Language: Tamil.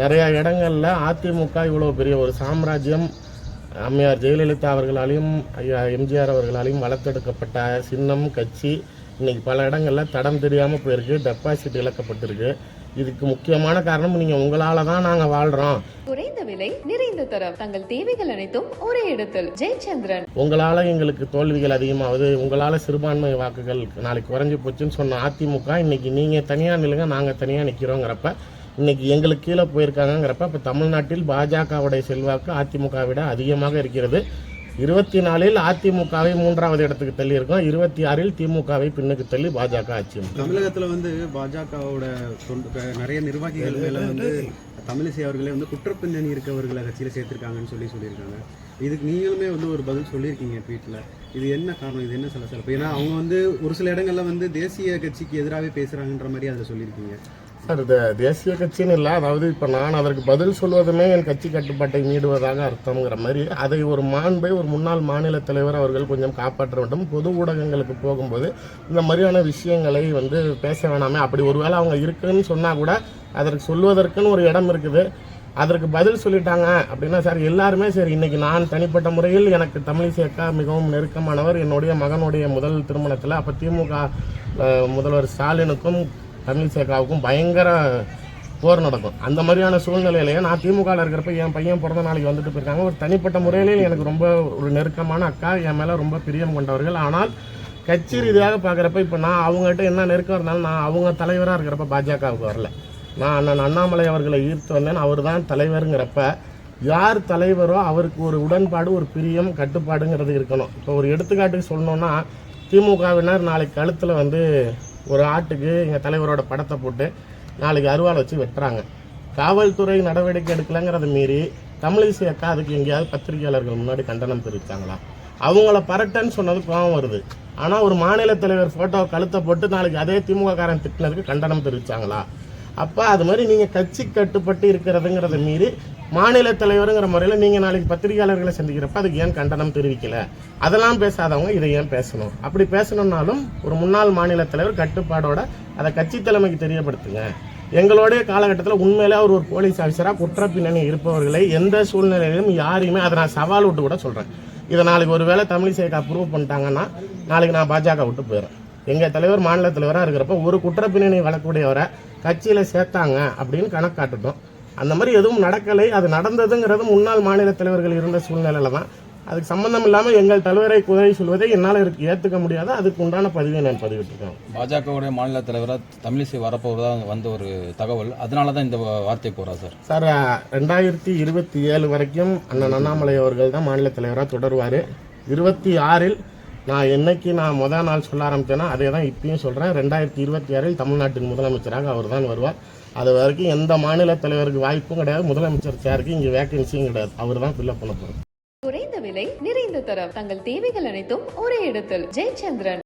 நிறைய இடங்கள்ல அதிமுக இவ்வளவு பெரிய ஒரு சாம்ராஜ்யம். அம்மையார் ஜெயலலிதா அவர்களாலையும் ஐயா எம்ஜிஆர் அவர்களாலையும் வளர்த்தெடுக்கப்பட்ட சின்னம் கட்சி இன்னைக்கு பல இடங்கள்ல தடம் தெரியாம போயிருக்கு டெபாசிட் இழக்கப்பட்டிருக்கு. இதுக்கு முக்கியமான காரணம் நீங்க உங்களால தான் நாங்க வாழ்றோம். குறைந்த விலை நிறைந்த தரம். தங்கள் தேவைகள் அனைத்தும் ஒரே இடத்தில். ஜெயச்சந்திரன். உங்களால எங்களுக்கு தோல்விகள் அதிகமாகுது உங்களால சிறுபான்மை வாக்குகள் நாளைக்கு குறைஞ்சு போச்சுன்னு சொன்ன அதிமுக இன்னைக்கு நீங்க தனியா நில்லுங்க நாங்க தனியா நிக்கிறோங்கிறப்ப இன்னைக்கு எங்களுக்கு கீழே போயிருக்காங்கங்கிறப்ப இப்போ தமிழ்நாட்டில் பாஜகவுடைய செல்வாக்கு அதிமுக விட அதிகமாக இருக்கிறது. இருபத்தி நாலில் அதிமுகவை மூன்றாவது இடத்துக்கு தள்ளி இருக்கோம் இருபத்தி ஆறில் திமுகவை பின்னுக்கு தள்ளி பாஜக ஆட்சி தமிழகத்தில் வந்து பாஜகவோட தொண்டு நிறைய நிர்வாகிகள் மேல வந்து தமிழிசை அவர்களே வந்து குற்றப்பின்னணி இருக்கவர்களை கட்சியில் சேர்த்திருக்காங்கன்னு சொல்லி சொல்லியிருக்காங்க. இதுக்கு நீங்களுமே வந்து ஒரு பதில் சொல்லியிருக்கீங்க வீட்டில் இது என்ன காரணம்? இது என்ன சலசலப்பு? ஏன்னா அவங்க வந்து ஒரு சில இடங்கள்ல வந்து தேசிய கட்சிக்கு எதிராகவே பேசுகிறாங்கன்ற மாதிரி அதில் சொல்லியிருக்கீங்க. சார் இது தேசிய கட்சின்னு இல்லை. அதாவது இப்போ நான் அதற்கு பதில் சொல்வதுமே என் கட்சி கட்டுப்பாட்டை மீடுவதாக அர்த்தம்ங்கிற மாதிரி அதை ஒரு மாண்பை ஒரு முன்னாள் மாநில தலைவர் அவர்கள் கொஞ்சம் காப்பாற்ற வேண்டும். பொது ஊடகங்களுக்கு போகும்போது இந்த மாதிரியான விஷயங்களை வந்து பேச வேணாமே. அப்படி ஒருவேளை அவங்க இருக்குன்னு சொன்னால் கூட அதற்கு சொல்வதற்குன்னு ஒரு இடம் இருக்குது. அதற்கு பதில் சொல்லிட்டாங்க அப்படின்னா சார் எல்லாருமே சரி. இன்னைக்கு நான் தனிப்பட்ட முறையில் எனக்கு தமிழிசை அக்கா மிகவும் நெருக்கமானவர். என்னுடைய மகனுடைய முதல் திருமணத்தில் அப்போ திமுக முதல்வர் ஸ்டாலினுக்கும் தமிழிசை சேகாவுக்கும் பயங்கர போர் நடக்கும். அந்த மாதிரியான சூழ்நிலையிலேயே நான் திமுகவில் இருக்கிறப்ப என் பையன் பிறந்த நாளைக்கு வந்துட்டு போயிருக்காங்க. ஒரு தனிப்பட்ட முறையிலே எனக்கு ரொம்ப ஒரு நெருக்கமான அக்கா என் மேலே ரொம்ப பிரியம் கொண்டவர்கள். ஆனால் கட்சி ரீதியாக பார்க்குறப்ப இப்போ நான் அவங்ககிட்ட என்ன நெருக்கம் இருந்தாலும் நான் அவங்க தலைவராக இருக்கிறப்ப பாஜகவுக்கு வரல. நான் அண்ணன் அண்ணாமலை அவர்களை ஈர்த்து வந்தேன். அவர் தான் தலைவருங்கிறப்ப யார் தலைவரோ அவருக்கு ஒரு உடன்பாடு ஒரு பிரியம் கட்டுப்பாடுங்கிறது இருக்கணும். இப்போ ஒரு எடுத்துக்காட்டுக்கு சொல்லணுன்னா திமுகவினர் நாளைக்கு கழுத்தில் வந்து ஒரு ஆட்டுக்கு எங்கள் தலைவரோட படத்தை போட்டு நாளைக்கு அருவாள் வச்சு வெட்டுறாங்க. காவல்துறை நடவடிக்கை எடுக்கலைங்கிறத மீறி தமிழிசை அக்கா அதுக்கு எங்கேயாவது பத்திரிகையாளர்கள் முன்னாடி கண்டனம் தெரிவித்தாங்களா அவங்கள பரட்டன்னு சொன்னது கோவம் வருது. ஆனால் ஒரு மாநில தலைவர் ஃபோட்டோ கழுத்தை போட்டு நாளைக்கு அதே திமுக காரன் திட்டினதுக்கு கண்டனம் தெரிவித்தாங்களா அப்போ அது மாதிரி நீங்கள் கட்சி கட்டுப்பட்டு இருக்கிறதுங்கிறத மீறி மாநில தலைவருங்கிற முறையில் நீங்கள் நாளைக்கு பத்திரிகையாளர்களை சந்திக்கிறப்ப அதுக்கு ஏன் கண்டனம் தெரிவிக்கல? அதெல்லாம் பேசாதவங்க இதை ஏன் பேசணும்? அப்படி பேசணும்னாலும் ஒரு முன்னாள் மாநில தலைவர் கட்டுப்பாடோட அதை கட்சி தலைமைக்கு தெரியப்படுத்துங்க. எங்களுடைய காலகட்டத்தில் உண்மையிலே அவர் ஒரு போலீஸ் ஆஃபீஸராக குற்ற பின்னணி இருப்பவர்களை எந்த சூழ்நிலையிலும் யாரையுமே அதை நான் சவால் விட்டு கூட சொல்கிறேன் இதை நாளைக்கு ஒரு வேளை தமிழிசைக்கு அப்ரூவ் பண்ணிட்டாங்கன்னா நாளைக்கு நான் பாஜக விட்டு போயிடுறேன். எங்கள் தலைவர் மாநில தலைவராக இருக்கிறப்ப ஒரு குற்ற பின்னணி வழக்கூடியவரை கட்சியில் சேர்த்தாங்க அப்படின்னு கணக்காட்டுட்டோம் அந்த மாதிரி எதுவும் நடக்கலை. அது நடந்ததுங்கிறது முன்னாள் மாநில தலைவர்கள் இருந்த சூழ்நிலையில தான். அதுக்கு சம்பந்தம் இல்லாமல் எங்கள் தலைவரை குறை சொல்வதை என்னால் இருக்கு ஏற்றுக்க முடியாது அதுக்கு உண்டான பதிவை நான் பதிவிட்டிருக்கேன். பாஜகவுடைய மாநில தலைவராக தமிழிசை வரப்போவதா வந்த ஒரு தகவல். அதனால தான் இந்த வார்த்தை போறா சார். சார் ரெண்டாயிரத்தி இருபத்தி ஏழு வரைக்கும் அண்ணன் அண்ணாமலை அவர்கள் தான் மாநில தலைவராக தொடருவார். இருபத்தி ஆறில் நான் என்னைக்கு நான் முதல் நாள் சொல்ல ஆரம்பித்தேன்னா அதே தான் இப்பயும் சொல்கிறேன் ரெண்டாயிரத்தி இருபத்தி ஆறில் தமிழ்நாட்டின் முதலமைச்சராக அவர் தான் வருவார். அது வரைக்கும் எந்த மாநில தலைவருக்கு வாய்ப்பும் கிடையாது முதலமைச்சர் சேருக்கு இங்கே வேக்கன்சியும் கிடையாது. அவர் தான் ஃபில்லப் பண்ண போகிறோம் குறைந்த விலை நிறைந்த தரம். தங்கள் தேவைகள் அனைத்தும் ஒரே இடத்தில். ஜெயச்சந்திரன்.